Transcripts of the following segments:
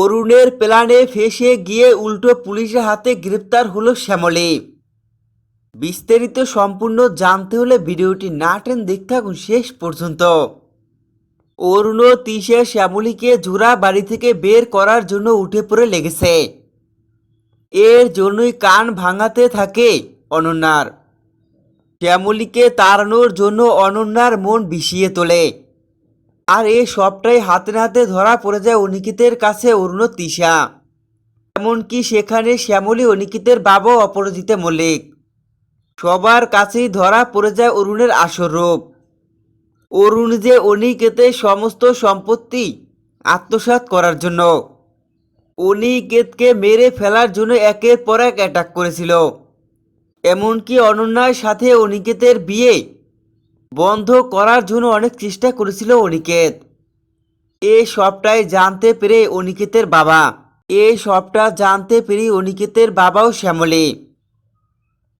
অরুণের প্ল্যানে ফেসে গিয়ে উল্টো পুলিশের হাতে গ্রেপ্তার হলো শ্যামলী। বিস্তারিত সম্পূর্ণ জানতে হলে ভিডিওটি না টেন দেখতে থাকুন শেষ পর্যন্ত। অরুণ তিশা শ্যামলীকে জোড়া বাড়ি থেকে বের করার জন্য উঠে পড়ে লেগেছে। এর জন্যই কান ভাঙাতে থাকে অনন্যার। শ্যামলীকে তাড়ানোর জন্য অনন্যার মন বিষিয়ে তোলে। আর এই সবটাই হাতে হাতে ধরা পড়ে যায় অনিকিতের কাছে অরুণ তিশা এমনকি সেখানে শ্যামলী অনিকিতের বাবা অপরাজিতে মল্লিক। সবার কাছেই ধরা পড়ে যায় অরুণের আসল রূপ। অরুণ যে অনিকেতের সমস্ত সম্পত্তি আত্মসাৎ করার জন্য। অনিকেতকে মেরে ফেলার জন্য একের পর এক অ্যাটাক করেছিল। এমনকি অনন্যার সাথে অনিকেতের বিয়ে বন্ধ করার জন্য অনেক চেষ্টা করেছিল অনিকেত। এ সবটাই জানতে পেরে অনিকেতের বাবা। এ সবটা জানতে পেরে অনিকেতের বাবাও শ্যামলী।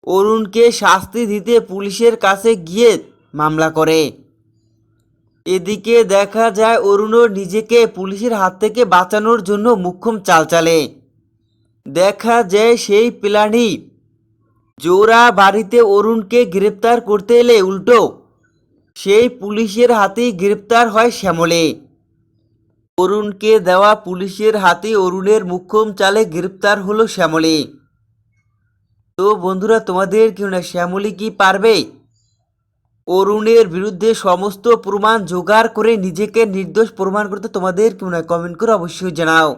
অরুণকে শাস্তি দিতে পুলিশের কাছে গিয়ে মামলা করে। এদিকে দেখা যায় অরুণও নিজেকে পুলিশের হাত থেকে বাঁচানোর জন্য মুখ্যম চাল চালে। দেখা যায় সেই প্ল্যানই জোড়া বাড়িতে অরুণকে গ্রেপ্তার করতে এলে উল্টো সেই পুলিশের হাতেই গ্রেপ্তার হয় শ্যামলে। অরুণকে দেওয়া পুলিশের হাতে অরুণের মুখ্যম চালে গ্রেপ্তার হলো শ্যামলে। তো বন্ধুরা, তোমাদের কি না শ্যামলী কি পারবে? অরুণের বিরুদ্ধে সমস্ত প্রমাণ জোগাড় করে নিজেকে নির্দোষ প্রমাণ করতে তোমাদের কি না কমেন্ট করে অবশ্যই জানাও।